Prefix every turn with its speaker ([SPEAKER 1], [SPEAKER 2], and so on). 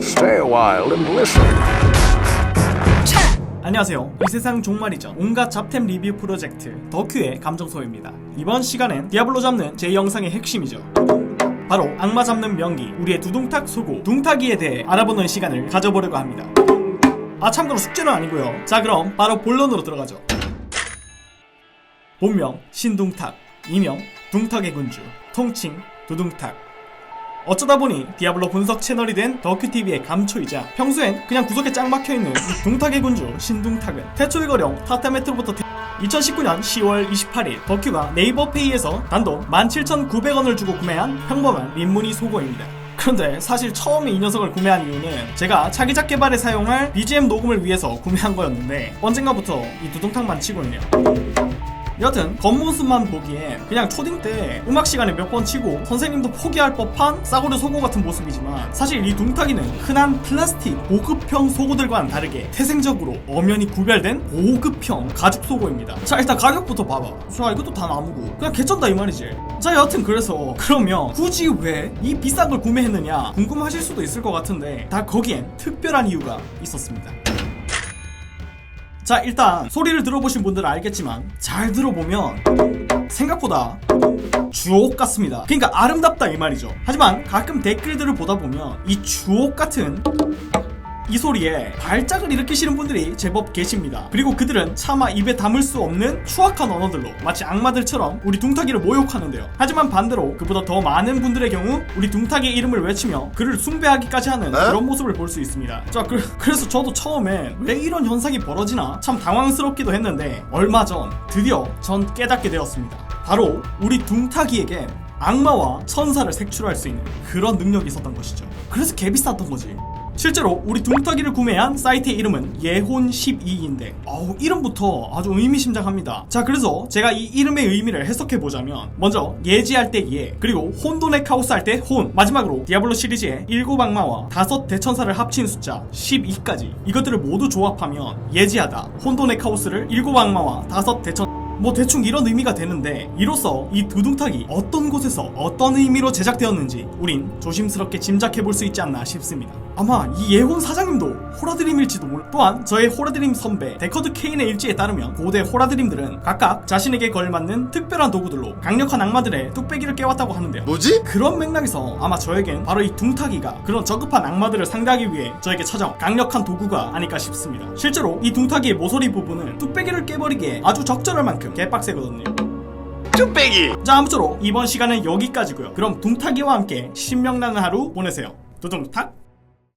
[SPEAKER 1] Stay a while and listen.
[SPEAKER 2] 안녕하세요. 이 세상 종말이죠. 온갖 잡템 리뷰 프로젝트 덕큐의 감정소입니다. 이번 시간엔 디아블로 잡는 제 영상의 핵심이죠. 바로 악마 잡는 명기, 우리의 두둥탁 소고, 둥탁이에 대해 알아보는 시간을 가져보려고 합니다. 아 참고로 숙제는 아니고요. 자 그럼 바로 본론으로 들어가죠. 본명 신둥탁, 이명 둥탁의 군주, 통칭 두둥탁. 어쩌다 보니 디아블로 분석 채널이 된 덕큐TV의 감초이자 평소엔 그냥 구석에 짱 박혀있는 이 둥탁의 군주 신둥탁은 태초의 거령 타타메트로부터 태... 2019년 10월 28일 덕큐가 네이버 페이에서 단돈 17,900원을 주고 구매한 평범한 민무늬 속어입니다. 그런데 사실 처음에 이 녀석을 구매한 이유는 제가 차기작 개발에 사용할 BGM 녹음을 위해서 구매한 거였는데 언젠가부터 이 두둥탁만 치고 있네요. 여튼 겉모습만 보기엔 그냥 초딩 때 음악 시간에 몇 번 치고 선생님도 포기할 법한 싸구려 속옷 같은 모습이지만 사실 이 둥탁이는 흔한 플라스틱 보급형 속옷들과는 다르게 태생적으로 엄연히 구별된 보급형 가죽 속옷입니다. 자 일단 가격부터 봐봐. 자 이것도 다 나무고. 그냥 개쩐다 이 말이지. 자 여튼 그래서 그러면 굳이 왜 이 비싼 걸 구매했느냐 궁금하실 수도 있을 것 같은데 다 거기엔 특별한 이유가 있었습니다 자 일단 소리를 들어보신 분들은 알겠지만 잘 들어보면 생각보다 주옥 같습니다. 그러니까 아름답다 이 말이죠. 하지만 가끔 댓글들을 보다 보면 이 주옥 같은 이 소리에 발작을 일으키시는 분들이 제법 계십니다. 그리고 그들은 차마 입에 담을 수 없는 추악한 언어들로 마치 악마들처럼 우리 둥탁이를 모욕하는데요. 하지만 반대로 그보다 더 많은 분들의 경우 우리 둥탁의 이름을 외치며 그를 숭배하기까지 하는 그런 모습을 볼 수 있습니다. 자, 그, 그래서 저도 처음에 왜 이런 현상이 벌어지나 참 당황스럽기도 했는데 얼마 전 드디어 전 깨닫게 되었습니다. 바로 우리 둥탁이에겐 악마와 천사를 색출할 수 있는 그런 능력이 있었던 것이죠. 그래서 개비쌌던 거지. 실제로 우리 둥탁이를 구매한 사이트의 이름은 예혼 12인데 어우 이름부터 아주 의미심장합니다. 자 그래서 제가 이 이름의 의미를 해석해 보자면 먼저 예지할 때 예 그리고 혼돈의 카오스 할 때 혼 마지막으로 디아블로 시리즈의 일곱 악마와 다섯 대천사를 합친 숫자 12까지. 이것들을 모두 조합하면 예지하다. 혼돈의 카오스를 일곱 악마와 다섯 대천 뭐 대충 이런 의미가 되는데 이로써 이 두둥탁이 어떤 곳에서 어떤 의미로 제작되었는지 우린 조심스럽게 짐작해 볼 수 있지 않나 싶습니다. 아마 이 예혼 사장님도 호라드림일지도 몰라. 또한 저의 호라드림 선배 데커드 케인의 일지에 따르면 고대 호라드림들은 각각 자신에게 걸맞는 특별한 도구들로 강력한 악마들의 뚝배기를 깨웠다고 하는데요.
[SPEAKER 3] 뭐지?
[SPEAKER 2] 그런 맥락에서 아마 저에겐 바로 이 둥탁이가 그런 저급한 악마들을 상대하기 위해 저에게 찾아온 강력한 도구가 아닐까 싶습니다. 실제로 이 둥탁이의 모서리 부분은 뚝배기를 깨버리기에 아주 적절할 만큼 개빡세거든요.
[SPEAKER 3] 쭈빼기
[SPEAKER 2] 자 아무쪼록 이번 시간은 여기까지고요. 그럼 둥탁이와 함께 신명나는 하루 보내세요. 두둥탁